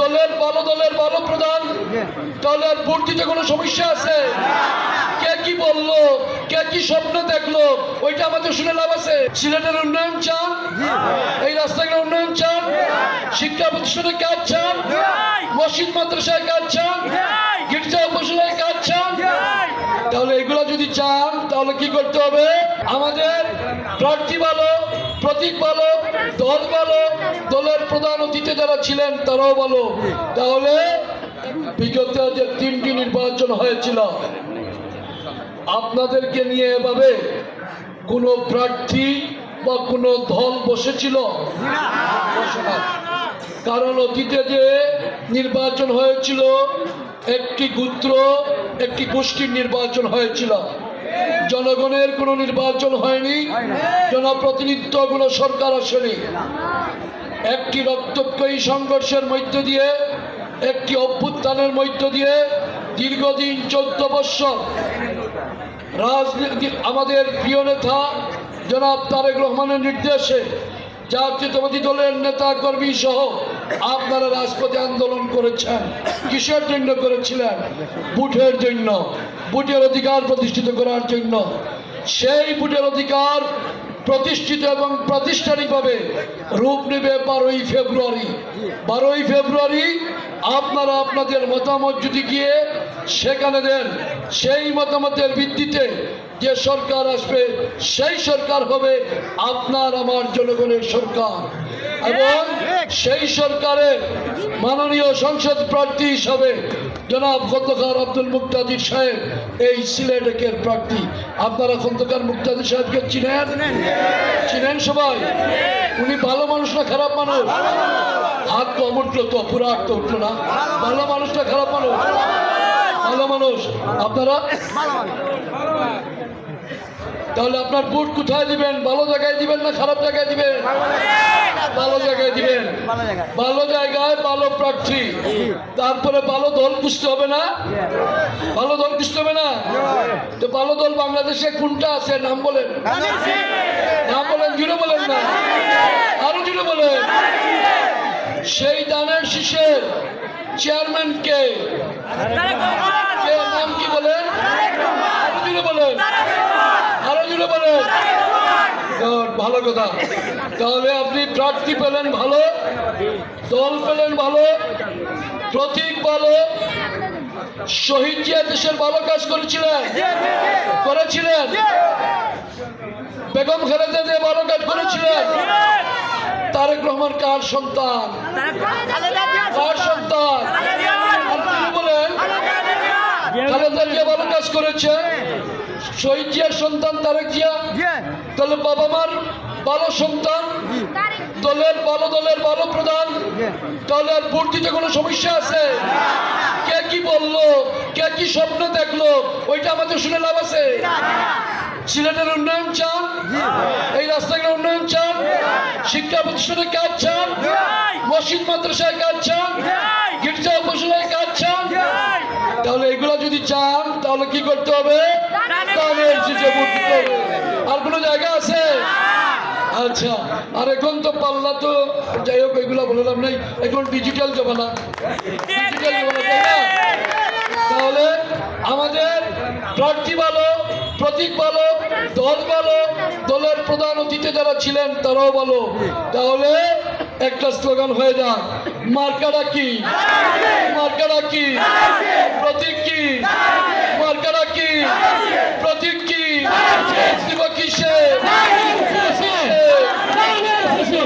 দলের ভালো দলের ভালো প্রধান দলের দিতে কোনো সমস্যা আছে? কে কি বলল? কে কি স্বপ্ন দেখল? ওইটা আমাদের শুনে লাভ আছে। সিলেটের উন্নয়ন চান? এই রাস্তাগুলোর উন্নয়ন চান? শিক্ষা প্রতিষ্ঠানে কাজ চান? মসজিদ মাদ্রাসায় কাজ চান? গির্জা উপশালায় কাজ চান? তাহলে এগুলো যদি চান, তাহলে কি করতে হবে? আমাদের প্রার্থী ভালো, প্রতীক ভালো দল ভালো দলের প্রধান অতিথি যারা ছিলেন, তারাও ভালো তাহলে বিগত যে তিনটি নির্বাচন হয়েছিল, আপনাদেরকে নিয়ে এভাবে কোনো প্রার্থী বা কোনো দল বসেছিল? কারণ অতীতে যে নির্বাচন হয়েছিল, একটি গোত্র, একটি গোষ্ঠীর নির্বাচন হয়েছিল। জনগণের কোনো নির্বাচন হয়নি। জনপ্রতিনিধিত্ব কোনো সরকার আসেনি। একটি রক্তক্ষয়ী সংঘর্ষের মধ্য দিয়ে, একটি অভ্যুত্থানের মধ্য দিয়ে দীর্ঘদিন চোদ্দ বৎসর রাজনীতি আমাদের প্রিয় নেতা জনাব তারেক রহমানের নির্দেশে জাতীয়তাবাদী দলের নেতা কর্মী সহ আপনারা রাজপথে আন্দোলন করেছেন, কিসের জন্য করেছিলেন? বুটের জন্য, বুটের অধিকার প্রতিষ্ঠিত করার জন্য। সেই বুটের অধিকার প্রতিষ্ঠিত এবং প্রাতিষ্ঠানিকভাবে রূপ নেবে বারোই ফেব্রুয়ারি। বারোই ফেব্রুয়ারি আপনারা আপনাদের মতামত যদি গিয়ে সেখানে দেন, সেই মতামতের ভিত্তিতে যে সরকার আসবে, সেই সরকার হবে আপনার আমার জনগণের সরকার। এবং সেই সরকারের মাননীয় সংসদ প্রার্থী হিসাবে জনাব খন্দকার আব্দুল মুক্তাদির সাহেব এই সিলেটেকের প্রার্থী। আপনারা খন্দকার মুক্তাদির সাহেবকে চিনেন? চিনেন সবাই? উনি ভালো মানুষ না খারাপ মানুষ? হাত উঠল তো পুরো হাত তো উঠল না। ভালো মানুষ না খারাপ মানুষ? ভালো মানুষ, আপনারা তাহলে আপনার বুট কোথায় দিবেন? ভালো জায়গায় দিবেন না খারাপ জায়গায় দিবেন? ভালো জায়গায় দিবেন। ভালো জায়গায় ভালো প্রার্থী। তারপরে ভালো দল খুঁজতে হবে না? ভালো দল খুঁজতে হবে না? তো ভালো দল বাংলাদেশে কোনটা আছে? নাম বলেন। নাম বলেন, জুড়ে বলেন না। আরও জুড়ে বলেন। সেই দানের শীষের চেয়ারম্যান কে? কে নাম কি বলেন? বলেন। আরও জুড়ে বলেন। ভালো কথা। তাহলে আপনি প্রার্থী পেলেন ভালো দল পেলেন ভালো প্রতীক ভালো শহীদ জিয়া দেশের ভালো কাজ করেছিলেন করেছিলেন বেগম খালেদা ভালো কাজ করেছিলেন তারেক রহমান কার সন্তান? কার সন্তান? আর বলেন খালেদা জিয়া ভালো কাজ করেছে। শহীদ জিয়ার সন্তান তারেক জিয়া। তাহলে বাবা মার ভালো সন্তান। দলের ভালো দলের ভালো প্রধান। তাহলে আর ভোট দিতে কোনো সমস্যা আছে? কে কি বলল? কে কি স্বপ্ন দেখল? ওইটা আমাদের শুনে লাভ আছে। সিলেটের উন্নয়ন চান? এই চান শিক্ষা প্রতিষ্ঠানে কাজ চান মসজিদ মাদ্রাসায় কাজ চান গির্জা উপশালায় কাজ চান তাহলে এগুলো যদি চান তাহলে কি করতে হবে? আর কোনো জায়গা আছে? আচ্ছা আর এখন তো পাল্লা তো যাই হোক এগুলো বললাম নাই। এখন ডিজিটাল জমানা। ডিজিটাল জমানা তাই না? তাহলে আমাদের প্রার্থী ভালো। প্রতীক বলো, দল বলো, দলের প্রধান অতিথি যারা ছিলেন, তারাও বলো। তাহলে একটা স্লোগান হয়ে যান মার্কারা কি? মার্কারা কি? প্রতীক কি? মার্কারা কি? প্রতীক কি? কিসের?